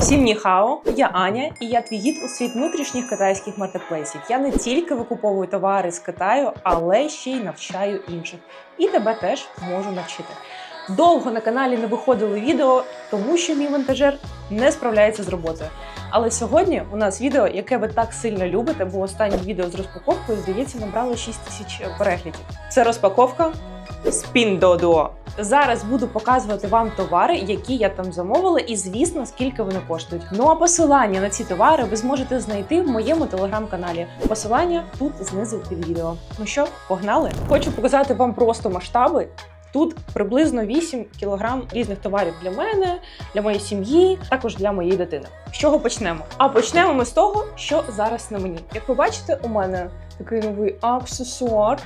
Всім ніхао, я Аня, і я твій гід у світ внутрішніх китайських маркетплейсів. Я не тільки викуповую товари з Китаю, але ще й навчаю інших. І тебе теж можу навчити. Довго на каналі не виходили відео, тому що мій вантажер не справляється з роботою. Але сьогодні у нас відео, яке ви так сильно любите, бо останнє відео з розпаковкою, здається, набрало 6 тисяч переглядів. Це розпаковка Pinduoduo. Зараз буду показувати вам товари, які я там замовила, і звісно, скільки вони коштують. Ну а посилання на ці товари ви зможете знайти в моєму телеграм-каналі. Посилання тут знизу під відео. Ну що, погнали? Хочу показати вам просто масштаби. Тут приблизно 8 кілограм різних товарів для мене, для моєї сім'ї, також для моєї дитини. З чого почнемо? А почнемо ми з того, що зараз на мені. Як ви бачите, у мене такий новий аксесуар.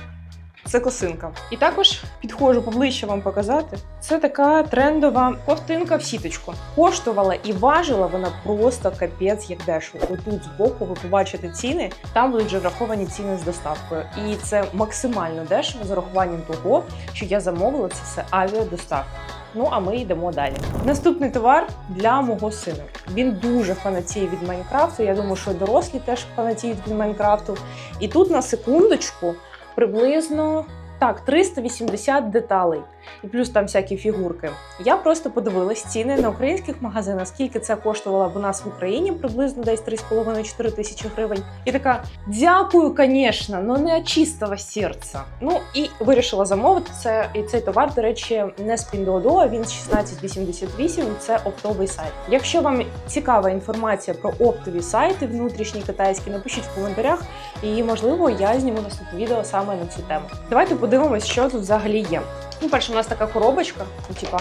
Це косинка. І також підходжу поближче вам показати. Це така трендова ковтинка в сіточку. Коштувала і важила вона просто капець як дешево. Отут збоку ви побачите ціни, там будуть вже враховані ціни з доставкою. І це максимально дешево з урахуванням того, що я замовила це все авіадоставка. Ну а ми йдемо далі. Наступний товар для мого сина. Він дуже фанатіє від Майнкрафту. Я думаю, що дорослі теж фанатіють від Майнкрафту. І тут на секундочку приблизно так, 380 деталей, і плюс там всякі фігурки. Я просто подивилась ціни на українських магазинах, скільки це коштувало б у нас в Україні, приблизно десь 3,5-4 тисячі гривень. І така дякую, звісно, але не чистого серця. Ну і вирішила замовити це. І цей товар, до речі, не з Pinduoduo, він з 1688, Це оптовий сайт. Якщо вам цікава інформація про оптові сайти, внутрішні китайські, напишіть в коментарях, і можливо я зніму наступне відео саме на цю тему. Давайте подивимось, що тут взагалі є. Ну, перше, у нас така коробочка, ну, типа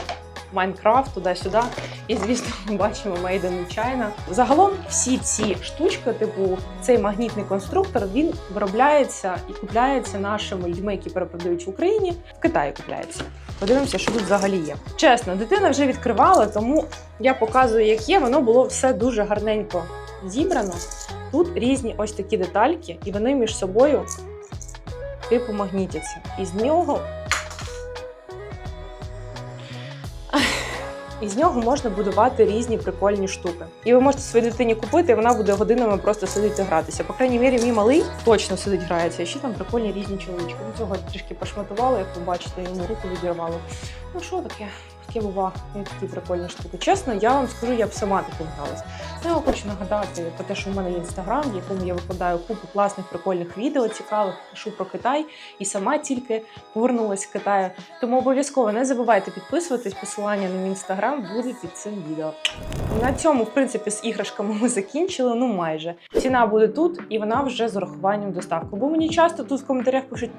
Майнкрафт, туди-сюди. І, звісно, ми бачимо Made in China. Загалом всі ці штучки, типу цей магнітний конструктор, він виробляється і купляється нашими людьми, які перепродають в Україні. В Китаї купляється. Подивимося, що тут взагалі є. Чесно, дитина вже відкривала, тому я показую, як є. Воно було все дуже гарненько зібрано. Тут різні ось такі детальки, і вони між собою типу магнітяться. І з нього і з нього можна будувати різні прикольні штуки. І ви можете своїй дитині купити, і вона буде годинами просто сидіти гратися. По крайній мірі, мій малий точно сидить грається. І ще там прикольні різні чоловічки. Ну, цього трішки пошматували, як ви бачите, йому руку відірвало. Ну що таке? Бува, такі прикольні штуки. Чесно, я вам скажу, я б сама таким гралась. Ну, я хочу нагадати про те, що в мене є інстаграм, в якому я викладаю купу класних прикольних відео, цікавих, пишу про Китай, і сама тільки повернулася з Китаю. Тому обов'язково не забувайте підписуватись. Посилання на мій інстаграм буде під цим відео. На цьому, в принципі, з іграшками ми закінчили. Ну майже ціна буде тут, і вона вже з урахуванням доставки. Бо мені часто тут в коментарях пишуть.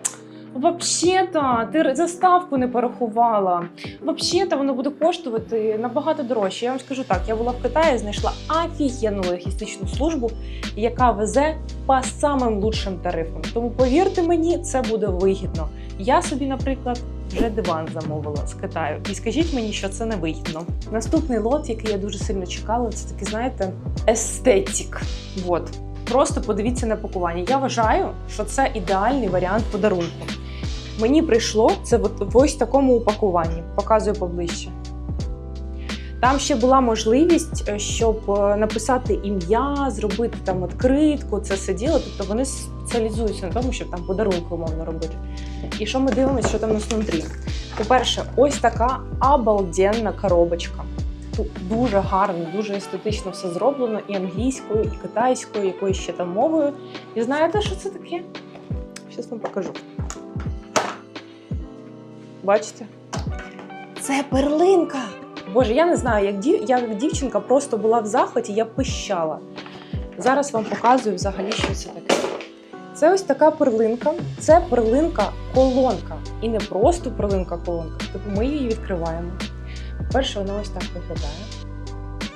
Взагалі-то, ти заставку не порахувала. Взагалі-то воно буде коштувати набагато дорожче. Я вам скажу так: я була в Китаї, знайшла офігенну логістичну службу, яка везе по самим лучшим тарифам. Тому повірте мені, це буде вигідно. Я собі, наприклад, вже диван замовила з Китаю. І скажіть мені, що це не вигідно. Наступний лот, який я дуже сильно чекала, це такий, знаєте, естетик. Вот. Просто подивіться на пакування. Я вважаю, що це ідеальний варіант подарунку. Мені прийшло це в ось такому упакуванні. Показую поближче. Там ще була можливість, е, щоб е, написати ім'я, зробити там відкритку, це все діло. Тобто вони спеціалізуються на тому, щоб там подарунки умовно робити. І що ми дивимося, що там у нас внутрі? По-перше, ось така обалденна коробочка. Тут дуже гарно, дуже естетично все зроблено і англійською, і китайською, якоюсь ще там мовою. І знаєте, що це таке? Зараз вам покажу. Бачите? Це перлинка. Боже, я не знаю, як дів... я як дівчинка просто була в захваті, я пищала. Зараз вам показую взагалі, що це таке. Це ось така перлинка. Це перлинка-колонка. І не просто перлинка-колонка. Тобто ми її відкриваємо. По-перше, вона ось так виглядає.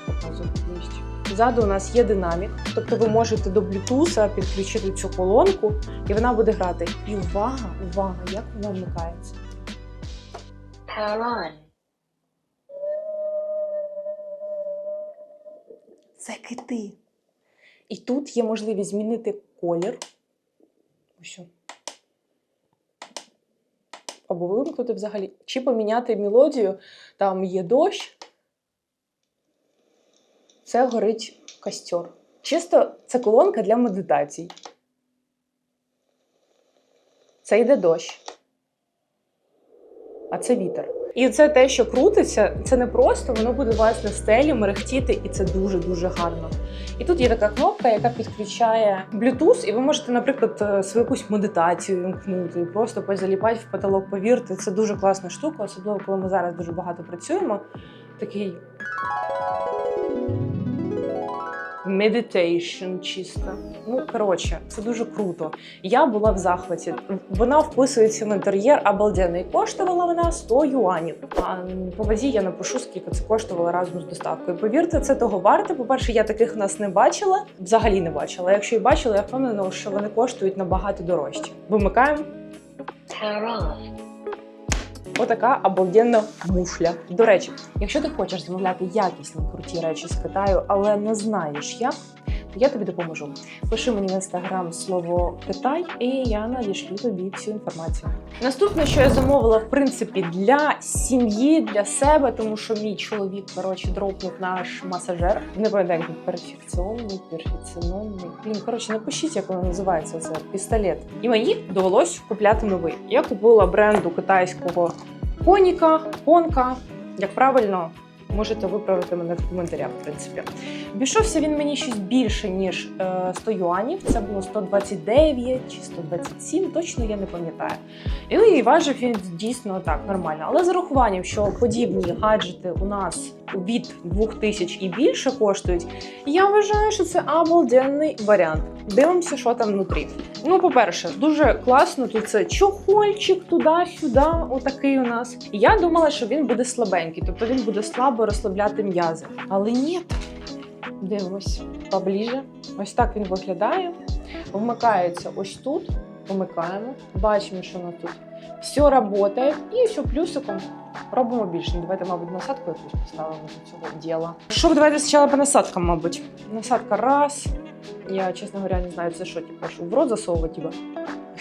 Показую ближче. Ззаду у нас є динамік, тобто ви можете до Bluetooth підключити цю колонку, і вона буде грати. І увага, увага, як вона вмикається. Power. Це кити. І тут є можливість змінити колір. Ось. Або вимкнути взагалі. Чи поміняти мелодію. Там є дощ. Це горить костер. Чисто це колонка для медитацій. Це йде дощ. Це вітер. І це те, що крутиться, це не просто, воно буде у вас на стелі мерехтіти, і це дуже-дуже гарно. І тут є така кнопка, яка підключає Bluetooth, і ви можете, наприклад, е, свою якусь медитацію вімкнути, просто позаліпати в потолок. Повірте, це дуже класна штука, особливо коли ми зараз дуже багато працюємо. Такий meditation чисто. Ну, коротше, це дуже круто. Я була в захваті. Вона вписується в інтер'єр обалденно. І коштувала вона 100 юанів. А по вазі я напишу, скільки це коштувало разом з доставкою. Повірте, це того варте. По-перше, я таких нас не бачила, взагалі не бачила. Якщо і бачила, я впевнена, що вони коштують набагато дорожче. Вимикаємо. Отака обалденна мушля. До речі, якщо ти хочеш замовляти якісні круті речі з Китаю, але не знаєш як, я тобі допоможу. Пиши мені в інстаграм слово Китай, і я надішлю тобі всю інформацію. Наступне, що я замовила, в принципі, для сім'ї, для себе, тому що мій чоловік коротше дропнув наш масажер. Не пам'ятаю, як він, перфекціонний, перфекціонний. Блін, коротше, напишіть, як воно називається. Це пістолет. І мені довелось купляти новий. Я купила бренду китайського коніка, конка. Як правильно, можете виправити мене в коментарях, в принципі. Обійшовся він мені щось більше, ніж е, 100 юанів. Це було 129 чи 127, точно я не пам'ятаю. Ну, і важив він дійсно так нормально. Але з урахуванням, що подібні гаджети у нас від 2000 і більше коштують, я вважаю, що це обалденний варіант. Дивимося, що там внутрі. Ну, по-перше, дуже класно. Тут це чохольчик туди-сюди, отакий у нас. Я думала, що він буде слабенький, тобто він буде слабо розслабляти м'язи. Але ні. Дивимось поближе. Ось так він виглядає. Вмикається ось тут. Вмикаємо. Бачимо, що воно тут. Все працює. І все плюсиком. Робимо більше. Давайте, мабуть, насадку якусь поставимо до цього діла. Що, давайте спочатку по насадкам, мабуть. Насадка раз. Я, чесно говоря, не знаю, це що, типу, що в рот засовувати?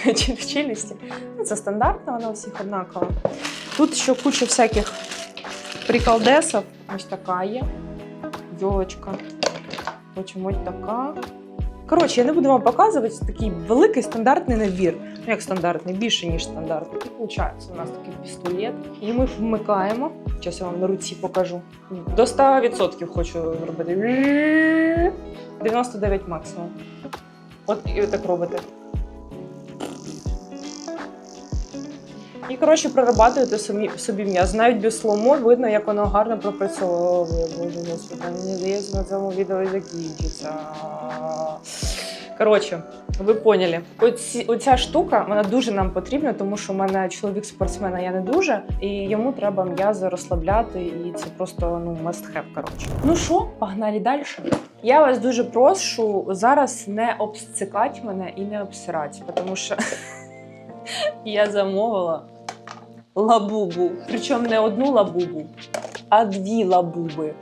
Чи в челюсті. Ну, це стандартно, вона у всіх однакова. Тут ще куча всяких приколдесів. Ось така є. Йолочка. Ось така. Коротше, я не буду вам показувати такий великий стандартний набір. Як стандартний, більше, ніж стандартний. І виходить, у нас такий пістолет. І ми вмикаємо. Зараз я вам на руці покажу. До 100% хочу зробити. 99 максимум. От і так робите. І, коротше, прорабатуєте собі, собі м'яз. Навіть без сломо видно, як воно гарно пропрацьовує. Боже господи, мені здається, на цьому відео закінчиться. Коротше, ви поняли. Оці, оця штука вона дуже нам потрібна, тому що в мене чоловік спортсмен, а я не дуже, і йому треба м'язи розслабляти, і це просто ну must have, коротше. Ну що, погнали далі. Я вас дуже прошу зараз не обсцикати мене і не обсирати, тому що я замовила лабубу. Причому не одну лабубу, а дві лабуби.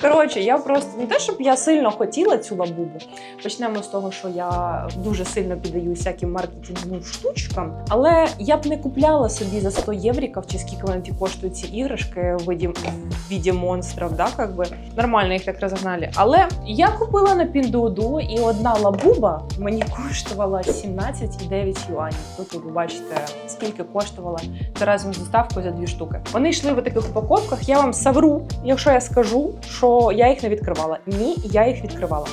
Коротше, я просто не те, щоб я сильно хотіла цю лабубу. Почнемо з того, що я дуже сильно піддаю всяким маркетинговим штучкам, але я б не купляла собі за 100 євриків, чи скільки вони ті коштують ці іграшки в виді, в віді монстрів, да, как би. нормально їх так розогнали. Але я купила на Піндуду, і одна лабуба мені коштувала 17,9 юанів. Тут ви бачите, скільки коштувала це разом з доставкою за дві штуки. Вони йшли в таких упаковках. Я вам совру, якщо я скажу, що я їх не відкривала. Ні, я їх відкривала.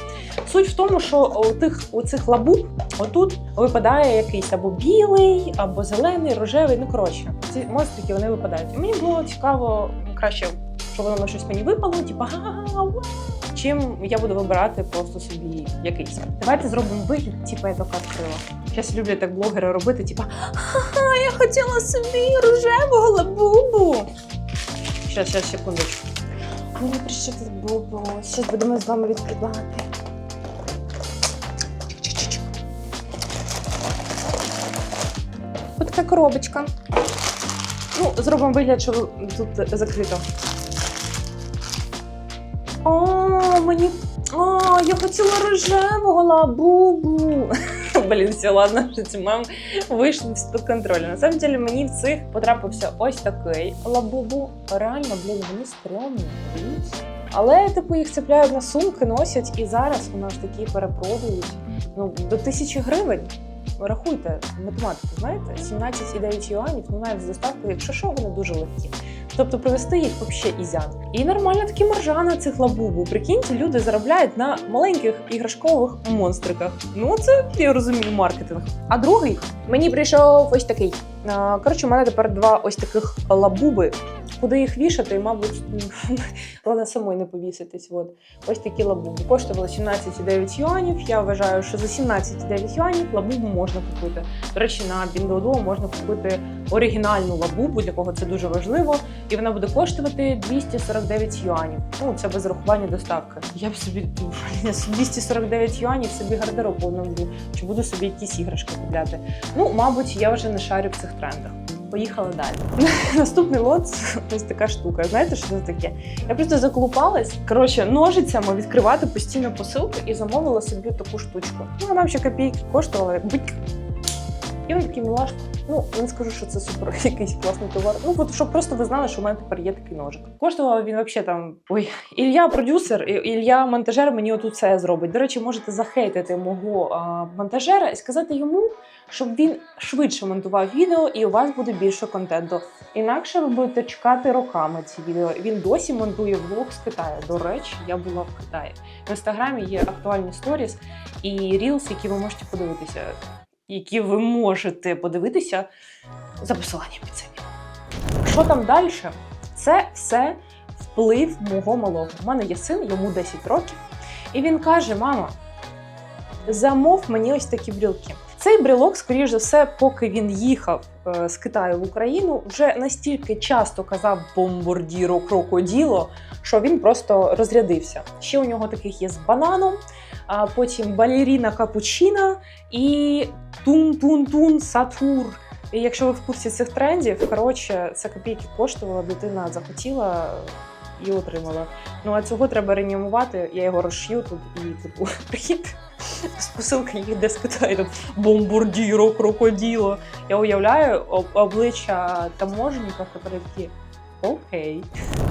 Суть в тому, що у тих у цих лабуб отут випадає якийсь або білий, або зелений, рожевий. Ну коротше, ці монстрики вони випадають. І мені було цікаво краще, щоб воно щось мені випало, типу вау, чим я буду вибирати просто собі якийсь. Давайте зробимо вигляд, типу я тільки відкрила. Зараз люблять так блогери робити, типу, ха-ха, я хотіла собі рожевого лабубу. Щас, щас, секундочку. Мені прийшов бубу. Зараз будемо з вами відкривати. Ось така коробочка. Ну, зробимо вигляд, що тут закрито. О, мені. О, я хотіла рожевого лабубу. Блін, все, ладно, що ці мем вийшли з-під контролю. На самом деле мені в цих потрапився ось такий лабубу. Реально, блін, вони стрьомні. Але типу їх цепляють на сумки, носять, і зараз у нас такі перепродують ну, до тисячі гривень. Рахуйте математику, знаєте, 17,9 юанів, ну навіть з доставкою, якщо що, вони дуже легкі. Тобто привезти їх взагалі ізян. І нормально такі маржа на цих лабубу. Прикиньте, люди заробляють на маленьких іграшкових монстриках. Ну це я розумію маркетинг. А другий мені прийшов ось такий. Коротше, у мене тепер два ось таких лабуби. Куди їх вішати, мабуть, головне самої не повіситись. От. Ось такі лабуби. Коштували 17,9 юанів. Я вважаю, що за 17,9 юанів лабубу можна купити. До речі, на Pinduoduo можна купити оригінальну лабубу, для кого це дуже важливо, і вона буде коштувати 249 юанів. Ну це без рахування доставки. Я б собі 249 юанів собі гардероб обновлю, чи буду собі якісь іграшки купляти. Ну, мабуть, я вже не шарю в цих трендах. Поїхали далі. Наступний лот ось така штука. Знаєте, що це таке? Я просто заколупалась. Коротше, ножицями відкривати постійно посилку і замовила собі таку штучку. Ну, вона ще копійки коштувала. Бик. І вона такий мілашка. Ну, не скажу, що це супер якийсь класний товар. Ну, от щоб просто ви знали, що в мене тепер є такий ножик. Коштував він взагалі там. Ой, Ілля продюсер, І- Ілля монтажер мені отут це зробить. До речі, можете захейтити мого а, монтажера і сказати йому, щоб він швидше монтував відео і у вас буде більше контенту. Інакше ви будете чекати роками ці відео. Він досі монтує влог з Китаю. До речі, я була в Китаї. В інстаграмі є актуальні сторіс і рілс, які ви можете подивитися, які ви можете подивитися за посиланням під цим. Що там далі? Це все вплив мого малого. У мене є син, йому 10 років, і він каже: Мама, замов мені ось такі брілки. Цей брелок, скоріш за все, поки він їхав е, з Китаю в Україну, вже настільки часто казав бомбордіро крокоділо, що він просто розрядився. Ще у нього таких є з бананом, а потім балеріна капучина і тун-тун-тун сатур. І якщо ви в курсі цих трендів, коротше, це копійки коштувала, дитина захотіла і отримала. Ну а цього треба реанімувати. Я його розшью тут і типу прихід з посилки їде з Китаю. Там бомбардіро, крокоділо. Я уявляю об- обличчя таможенника, які такі. Окей.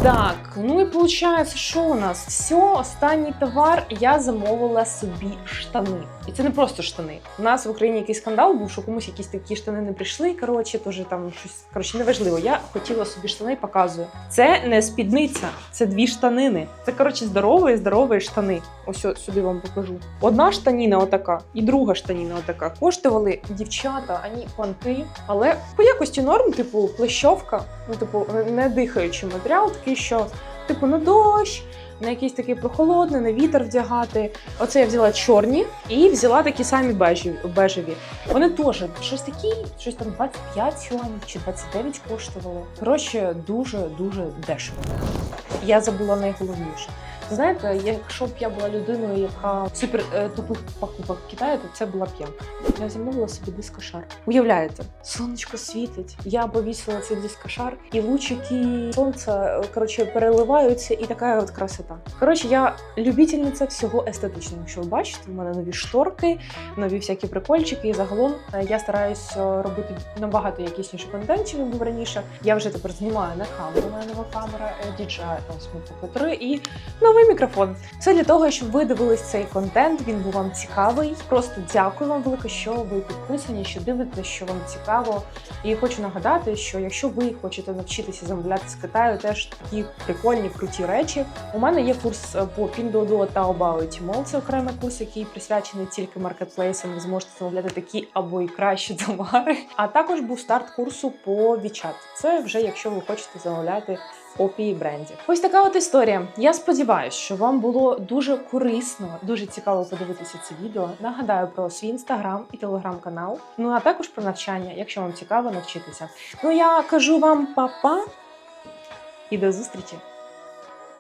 Так, ну і виходить, що у нас? Все, останній товар я замовила собі штани. І це не просто штани. У нас в Україні якийсь скандал був, що комусь якісь такі штани не прийшли. Коротше, теж там щось коротше неважливо. Я хотіла собі штани, показую. Це не спідниця, це дві штанини. Це коротше здорові, здорові штани. Ось сюди вам покажу. Одна штаніна отака, і друга штаніна отака. Коштували дівчата, ані понти, але по якості норм, типу, плещовка, ну типу, не дихаючий матеріал, такий, що типу на дощ. На якийсь такий прохолодний, на вітер вдягати. Оце я взяла чорні і взяла такі самі бежеві. Вони теж щось такі, щось там 25 юанів чи 29 коштувало. Коротше, дуже дуже дешево. Я забула найголовніше. Знаєте, якщо б я була людиною, яка супер е, тупих покупок в Китаї, то це була б я. Я замовила собі дискошар. Уявляєте, сонечко світить. Я повісила цей дискошар, і лучики сонця е, коротше переливаються, і така от красота. Коротше, я любительниця всього естетичного. Якщо ви бачите, в мене нові шторки, нові всякі прикольчики. І загалом е, я стараюся робити набагато якісніше контент, чим був раніше. Я вже тепер знімаю на камеру. У мене нова камера DJI Osmo Poco 3 і новий мікрофон. Все для того, щоб ви дивились цей контент. Він був вам цікавий. Просто дякую вам велике, що ви підписані, що дивитесь, що вам цікаво. І хочу нагадати, що якщо ви хочете навчитися замовляти з Китаю, теж такі прикольні, круті речі. У мене є курс е, по Pinduoduo та About. Це окремий курс, який присвячений тільки маркетплейсам. Ви зможете замовляти такі або і кращі товари. А також був старт курсу по WeChat. Це вже якщо ви хочете замовляти опії брендів. Ось така от історія. Я сподіваюся, що вам було дуже корисно, дуже цікаво подивитися це відео. Нагадаю про свій інстаграм і телеграм-канал. Ну а також про навчання, якщо вам цікаво навчитися. Ну я кажу вам па-па і до зустрічі!